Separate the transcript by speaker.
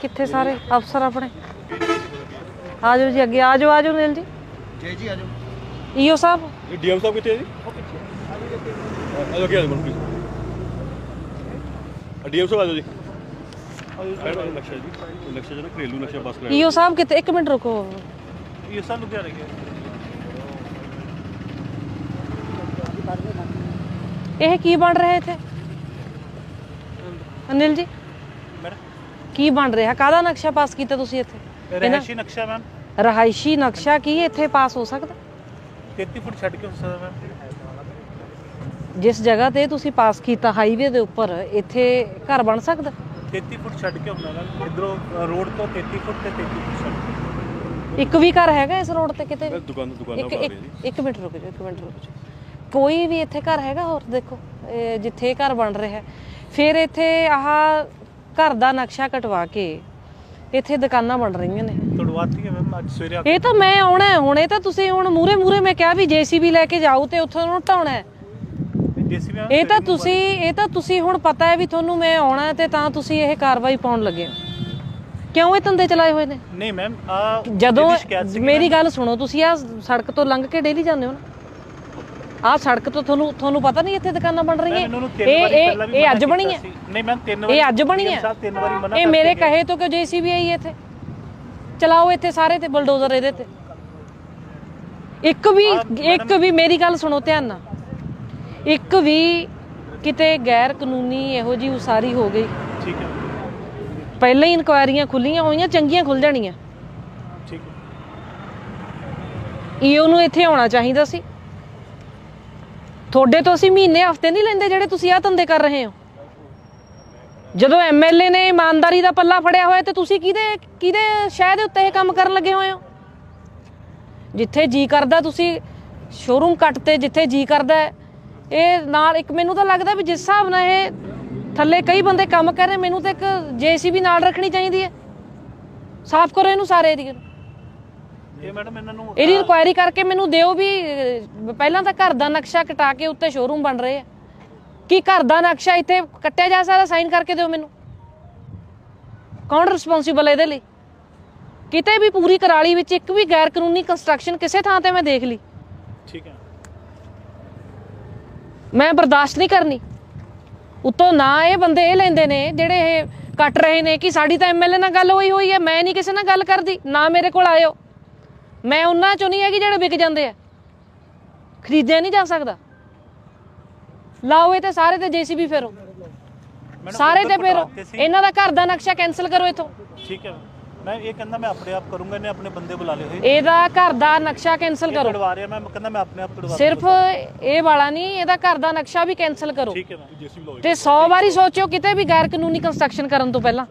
Speaker 1: ਕਿੱਥੇ ਸਾਰੇ ਅਫਸਰ ਆਪਣੇ? ਆ ਜਾਓ ਜੀ ਅੱਗੇ ਆ ਜਾਓ ਆ ਜਾਓ ਨੀਲ ਜੀ।
Speaker 2: ਜੀ ਜੀ ਆਜੋ।
Speaker 1: ਈਓ ਸਾਹਿਬ?
Speaker 3: ਇਹ ਡੀਐਮ ਸਾਹਿਬ ਕਿੱਥੇ ਹੈ ਜੀ? ਆ ਜਾਓ ਕੀ ਆ ਜਾਓ ਮਨ ਪਲੀਜ਼ ਡੀਐਮ ਸਾਹਿਬ ਆ ਜਾਓ ਜੀ। ਨਕਸ਼ਾ ਜੀ। ਨਕਸ਼ਾ ਜਿਹੜਾ ਘਰੇਲੂ ਨਕਸ਼ਾ ਬਸ ਕਰਾਇਆ।
Speaker 1: ਈਓ ਸਾਹਿਬ ਕਿਤੇ ਇੱਕ ਮਿੰਟ ਰੁਕੋ।
Speaker 3: ਇਹ
Speaker 1: ਕੀ ਬਣ ਰਿਹਾ ਇੱਥੇ? ਅਨਿਲ ਜੀ? ਕੀ ਬਣ ਰਿਹਾ? ਕਾਹਦਾ ਨਕਸ਼ਾ ਪਾਸ ਕੀਤਾ ਤੁਸੀਂ ਇੱਥੇ? ਇਹਨਾਂ-
Speaker 4: ਰਹਿਸ਼ੀ ਨਕਸ਼ਾ ਮੈਮ।
Speaker 1: ਰਹਾਇਸ਼ੀ ਨਕਸ਼ਾ ਕੀ ਇੱਥੇ ਪਾਸ ਹੋ ਸਕਦਾ?
Speaker 4: 33 ਫੁੱਟ ਛੱਡ ਕੇ ਹੋ ਸਕਦਾ ਮੈਮ।
Speaker 1: ਜਿਸ ਜਗ੍ਹਾ ਤੇ ਤੁਸੀਂ ਪਾਸ ਕੀਤਾ ਹਾਈਵੇ ਦੇ ਉੱਪਰ ਇੱਥੇ ਘਰ ਬਣ ਸਕਦਾ?
Speaker 4: 33 ਫੁੱਟ ਛੱਡ ਕੇ ਹੁੰਦਾ ਮੈਮ। ਇਧਰੋਂ ਰੋਡ ਤੋਂ 33 ਫੁੱਟ ਤੇ 33 ਫੁੱਟ ਛੱਡ ਕੇ।
Speaker 1: ਇੱਕ ਵੀ ਘਰ ਹੈਗਾ ਇਸ ਰੋਡ ਤੇ ਕਿਤੇ? ਵੀ?
Speaker 3: ਦੁਕਾਨ ਦੁਕਾਨਾਂ
Speaker 1: ਇੱਕ
Speaker 3: ਬਣਾ
Speaker 1: ਇੱਕ
Speaker 3: ਰਹੀ ਜੀ।
Speaker 1: ਇੱਕ ਮਿੰਟ ਰੁਕ ਜਾਓ ਇੱਕ ਮਿੰਟ ਰੁਕ ਜਾਓ। ਕੋਈ ਵੀ ਇੱਥੇ ਘਰ ਹੈਗਾ ਹੋਰ? ਦੇਖੋ ਇਹ ਜਿੱਥੇ ਇਹ ਘਰ ਬਣ ਰਿਹਾ। ਹੈ। ਫਿਰ ਇੱਥੇ ਆਹ ਘਰ ਦਾ ਨਕਸ਼ਾ ਕਟਵਾ ਕੇ ਇੱਥੇ ਦੁਕਾਨਾਂ ਬਣ ਰਹੀਆਂ ਨੇ।
Speaker 4: ਤੁੜਵਾਤੀ ਹੈ ਮੈਮ ਅੱਜ ਸਵੇਰੇ ਆ
Speaker 1: ਇਹ ਤਾਂ ਮੈਂ ਆਉਣਾ ਹੈ ਹੁਣ ਇਹ ਤਾਂ ਤੁਸੀਂ ਹੁਣ ਮੂਰੇ ਮੂਰੇ ਮੈਂ ਕਿਹਾ ਵੀ ਜੀਸੀਬੀ ਲੈ ਕੇ ਜਾਓ ਤੇ ਉੱਥੋਂ ਉਹਨੂੰ ਢਾਉਣਾ ਹੈ।
Speaker 4: ਜੇਸੀਬੀ
Speaker 1: ਇਹ ਤਾਂ ਤੁਸੀਂ ਇਹ ਤਾਂ ਤੁਸੀਂ ਹੁਣ ਪਤਾ ਹੈ ਵੀ ਤੁਹਾਨੂੰ ਮੈਂ ਆਉਣਾ ਹੈ ਤੇ ਤਾਂ ਤੁਸੀਂ ਇਹ ਕਾਰਵਾਈ ਪਾਉਣ ਲੱਗੇ ਹੋ। ਕਿਉਂ ਇਹ ਧੰਦੇ ਚਲਾਏ ਹੋਏ ਨੇ?
Speaker 4: ਨਹੀਂ ਮੈਮ ਆ
Speaker 1: ਜਦੋਂ ਮੇਰੀ ਗੱਲ ਸੁਣੋ ਤੁਸੀਂ ਆ ਸੜਕ ਤੋਂ ਲੰਘ ਕੇ ਡੇਲੀ ਜਾਂਦੇ ਹੋ ਨਾ? ਆ ਸੜਕ ਤੋਂ ਤੁਹਾਨੂੰ ਤੁਹਾਨੂੰ ਪਤਾ ਨਹੀਂ ਇੱਥੇ ਦੁਕਾਨਾਂ ਬਣ ਰਹੀਆਂ? ਇਹ ਇਹ ਇਹ ਅੱਜ ਬਣੀ ਹੈ।
Speaker 4: ਨਹੀਂ ਮੈਮ ਤਿੰਨ ਵਾਰੀ
Speaker 1: ਇਹ ਅੱਜ ਬਣੀ ਹੈ?
Speaker 4: ਸਾਹਿਬ ਤਿੰਨ ਵਾਰੀ ਮਨਾ
Speaker 1: ਇਹ ਮੇਰੇ। ਕਹੇ ਤੋਂ ਕਿ ਜੀਸੀਬੀ ਆਈ ਇੱਥੇ। ਚਲਾਓ ਇੱਥੇ ਸਾਰੇ ਤੇ ਬਲਡੋਜ਼ਰ ਇਹਦੇ ਤੇ। ਇੱਕ ਵੀ ਇੱਕ ਵੀ ਮੇਰੀ ਗੱਲ ਸੁਣੋ ਧਿਆਨ ਨਾਲ। ਇੱਕ ਵੀ ਕਿਤੇ ਗੈਰ ਕਾਨੂੰਨੀ ਇਹੋ ਜੀ ਉਸਾਰੀ ਹੋ ਗਈ।
Speaker 4: ਠੀਕ ਹੈ।
Speaker 1: ਪਹਿਲਾਂ ਹੀ ਇਨਕੁਆਇਰੀਆਂ ਖੁੱਲੀਆਂ ਹੋਈਆਂ ਚੰਗੀਆਂ ਖੁੱਲ ਜਾਣੀਆਂ।
Speaker 4: ਠੀਕ ਹੈ।
Speaker 1: ਈਓ ਨੂੰ ਇੱਥੇ ਆਉਣਾ ਚਾਹੀਦਾ ਸੀ। ਤੁਹਾਡੇ ਤੋਂ ਅਸੀਂ ਮਹੀਨੇ, ਹਫ਼ਤੇ ਨਹੀਂ ਲੈਂਦੇ ਜਿਹੜੇ ਤੁਸੀਂ ਆਹ ਧੰਦੇ ਕਰ ਰਹੇ ਹੋ? ਜਦੋਂ ਐਮਐਲਏ ਨੇ ਇਮਾਨਦਾਰੀ ਦਾ ਪੱਲਾ ਫੜਿਆ ਹੋਇਆ ਤੇ ਤੁਸੀਂ ਕਿਹਦੇ ਕਿਹਦੇ ਸ਼ਹਿ ਦੇ ਉੱਤੇ ਇਹ ਕੰਮ ਕਰਨ ਲੱਗੇ ਹੋਏ ਹੋ? ਜਿੱਥੇ ਜੀ ਕਰਦਾ ਤੁਸੀਂ ਸ਼ੋਰੂਮ ਕੱਟ ਤੇ ਜਿੱਥੇ ਜੀ ਕਰਦਾ ਇਹ ਨਾਲ ਇੱਕ ਮੈਨੂੰ ਤਾਂ ਲੱਗਦਾ ਵੀ ਜਿਸ ਹਿਸਾਬ ਨਾਲ ਇਹ ਥੱਲੇ ਕਈ ਬੰਦੇ ਕੰਮ ਕਰ ਰਹੇ, ਮੈਨੂੰ ਤਾਂ ਇੱਕ ਜੇਸੀਬੀ ਨਾਲ ਰੱਖਣੀ ਚਾਹੀਦੀ ਹੈ। ਸਾਫ਼ ਕਰੋ ਇਹਨੂੰ ਸਾਰੇ ਏਰੀਏ
Speaker 4: ਇਹ ਮੈਡਮ ਇਹਨਾਂ ਨੂੰ
Speaker 1: ਇਹਦੀ ਇਨਕੁਆਇਰੀ ਕਰਕੇ ਮੈਨੂੰ ਦਿਓ ਵੀ ਅਹ, ਪਹਿਲਾਂ ਤਾਂ ਘਰ ਦਾ ਨਕਸ਼ਾ ਕਟਾ ਕੇ ਉੱਤੇ ਸ਼ੋਰੂਮ ਬਣ ਰਹੇ ਆ। ਕੀ ਘਰ ਦਾ ਨਕਸ਼ਾ ਇੱਥੇ ਕੱਟਿਆ ਜਾ ਸਕਦਾ ਸਾਈਨ ਕਰਕੇ ਦਿਓ ਮੈਨੂੰ? ਕੌਣ ਰਿਸਪੌਂਸੀਬਲ ਹੈ ਇਹਦੇ ਲਈ? ਕਿਤੇ ਵੀ ਪੂਰੀ ਕਰਾਲੀ ਵਿੱਚ ਇੱਕ ਵੀ ਗੈਰ ਕਾਨੂੰਨੀ ਕੰਸਟਰਕਸ਼ਨ ਕਿਸੇ ਥਾਂ ਤੇ ਮੈਂ ਦੇਖ ਲਈ।
Speaker 4: ਠੀਕ ਹੈ।
Speaker 1: ਮੈਂ ਬਰਦਾਸ਼ਤ ਨਹੀਂ ਕਰਨੀ। ਉਤੋਂ ਨਾ ਇਹ ਬੰਦੇ ਇਹ ਲੈਂਦੇ ਨੇ ਜਿਹੜੇ ਇਹ ਕੱਟ ਰਹੇ ਨੇ ਕਿ ਸਾਡੀ ਤਾਂ ਐਮਐਲਏ ਨਾਲ ਗੱਲ ਹੋਈ ਹੋਈ ਹੈ ਮੈਂ ਨਹੀਂ ਕਿਸੇ ਨਾਲ ਗੱਲ ਕਰਦੀ ਨਾ ਮੇਰੇ ਕੋਲ ਆਇਓ। ਮੈਂ ਉਹਨਾਂ ਚੋਂ ਨਹੀਂ ਹੈਗੀ ਜਿਹੜੇ ਵਿਕ ਜਾਂਦੇ ਆ। ਖਰੀਦਿਆ ਨਹੀਂ ਜਾ ਸਕਦਾ। ਲਾਓ ਇਹ ਤੇ ਸਾਰੇ ਤੇ ਜੀਸੀਬੀ ਫੇਰੋ। ਸਾਰੇ ਤੇ ਫੇਰੋ। ਇਹਨਾਂ ਦਾ ਘਰ ਦਾ ਨਕਸ਼ਾ ਕੈਨਸਲ ਕਰੋ ਇਥੋਂ।
Speaker 4: ਠੀਕ ਹੈ। ਮੈਂ ਇਹ ਕਹਿੰਦਾ ਮੈਂ ਆਪਣੇ ਆਪ ਕਰੂੰਗਾ ਇਹਨੇ ਆਪਣੇ ਬੰਦੇ ਬੁਲਾ ਲਏ ਹੋਏ।
Speaker 1: ਇਹਦਾ ਘਰ ਦਾ ਨਕਸ਼ਾ ਕੈਨਸਲ ਕਰੋ।
Speaker 4: ਤੁੜਵਾ ਰਿਹਾ ਮੈਂ ਕਹਿੰਦਾ ਮੈਂ ਆਪਣੇ ਆਪ ਤੁੜਵਾ
Speaker 1: ਸਿਰਫ ਇਹ ਵਾਲਾ ਨਹੀਂ ਇਹਦਾ ਘਰ ਦਾ ਨਕਸ਼ਾ ਵੀ ਕੈਨਸਲ ਕਰੋ।
Speaker 4: ਠੀਕ ਹੈ
Speaker 1: ਤੇ 100 ਵਾਰੀ ਸੋਚਿਓ ਕਿਤੇ ਵੀ ਗੈਰ ਕਾਨੂੰਨੀ ਕੰਸਟਰਕਸ਼ਨ ਕਰਨ ਤੋਂ ਪਹਿਲਾਂ।